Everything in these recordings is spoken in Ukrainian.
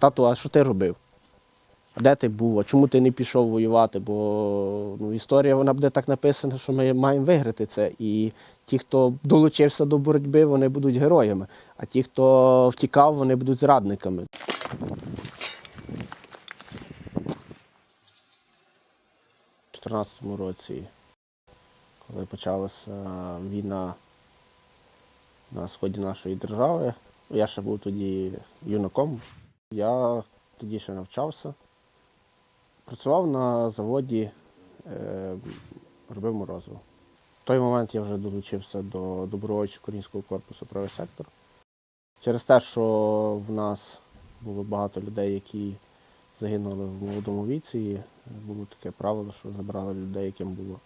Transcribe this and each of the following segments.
Тату, а що ти робив? Де ти був? А чому ти не пішов воювати? Бо ну, історія вона буде так написана, що ми маємо виграти це. І ті, хто долучився до боротьби, вони будуть героями. А ті, хто втікав, вони будуть зрадниками. У 2014 році, коли почалася війна на сході нашої держави, я ще був тоді юнаком. Я тоді ще навчався. Працював на заводі, е, робив морозиво. В той момент я вже долучився до добровольчого українського корпусу правий сектор. Через те, що в нас було багато людей, які загинули в молодому віці, було таке правило, що забрали людей, яким було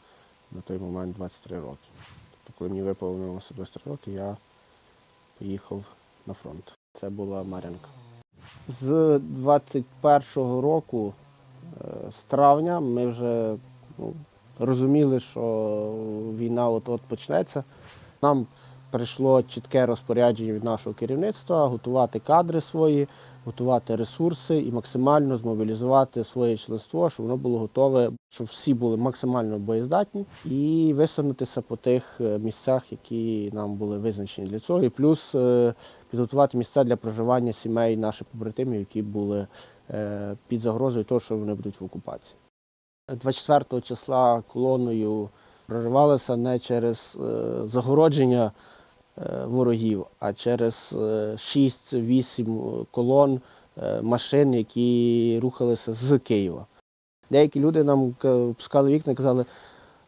на той момент 23 роки. Тобто, коли мені виповнилося 23 роки, я поїхав на фронт. Це була Мар'янка. З 21-го року, е, з травня, ми вже ну, розуміли, що війна от-от почнеться. Нам прийшло чітке розпорядження від нашого керівництва готувати кадри свої, готувати ресурси і максимально змобілізувати своє членство, щоб воно було готове, щоб всі були максимально боєздатні і висунутися по тих е, місцях, які нам були визначені для цього. І плюс е, підготувати місця для проживання сімей наших побратимів, які були е, під загрозою того, що вони будуть в окупації. 24 числа колоною проривалися не через загородження ворогів, а через е, 6-8 колон е, машин, які рухалися з Києва. Деякі люди нам пускали вікна і казали,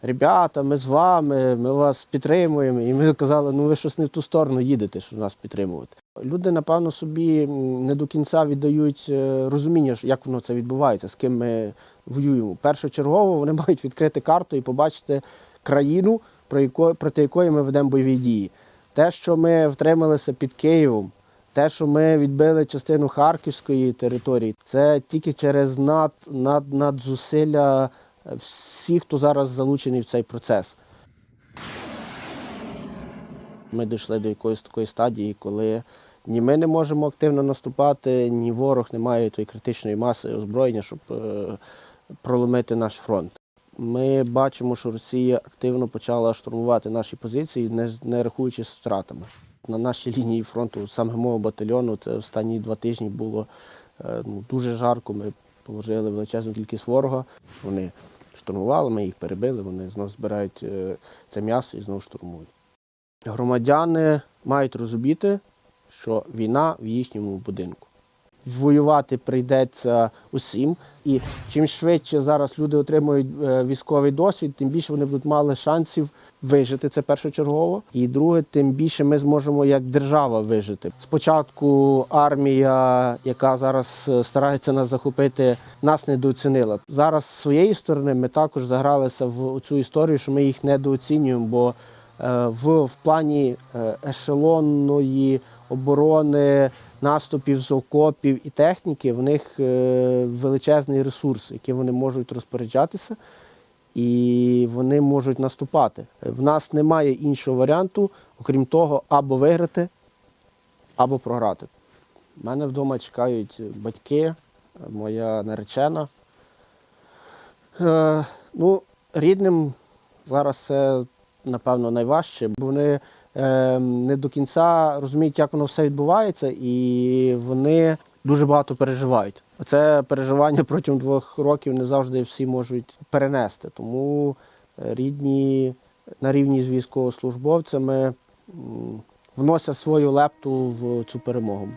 ребята, ми з вами, ми вас підтримуємо. І ми казали, ну ви щось не в ту сторону їдете, що нас підтримувати. Люди, напевно, собі не до кінця віддають е, розуміння, як воно це відбувається, з ким ми воюємо. Першочергово вони мають відкрити карту і побачити країну, проти якої ми ведемо бойові дії. Те, що ми втрималися під Києвом, те, що ми відбили частину Харківської території, це тільки через над, над, надзусилля всіх, хто зараз залучений в цей процес. Ми дійшли до якоїсь такої стадії, коли ні ми не можемо активно наступати, ні ворог не має тої критичної маси озброєння, щоб е, проломити наш фронт. Ми бачимо, що Росія активно почала штурмувати наші позиції, не, не рахуючись з втратами. На нашій лінії фронту саме мого батальйону це останні два тижні було е, ну, дуже жарко. Ми положили величезну кількість ворога. Вони штурмували, ми їх перебили, вони знов збирають е, це м'ясо і знову штурмують. Громадяни мають розуміти, що війна в їхньому будинку. Воювати прийдеться усім, і чим швидше зараз люди отримують е, військовий досвід, тим більше вони будуть мали шансів вижити це першочергово. І друге, тим більше ми зможемо як держава вижити. Спочатку армія, яка зараз е, старається нас захопити, нас недооцінила. Зараз з своєї сторони ми також загралися в цю історію, що ми їх недооцінюємо, бо в, в плані е, ешелонної оборони, наступів з окопів і техніки, в них е, величезний ресурс, яким вони можуть розпоряджатися, і вони можуть наступати. В нас немає іншого варіанту, окрім того, або виграти, або програти. У мене вдома чекають батьки, моя наречена. Е, ну, рідним зараз це, напевно, найважче, бо вони е, не до кінця розуміють, як воно все відбувається, і вони дуже багато переживають. Це переживання протягом двох років не завжди всі можуть перенести. Тому е, рідні на рівні з військовослужбовцями вносять свою лепту в цю перемогу.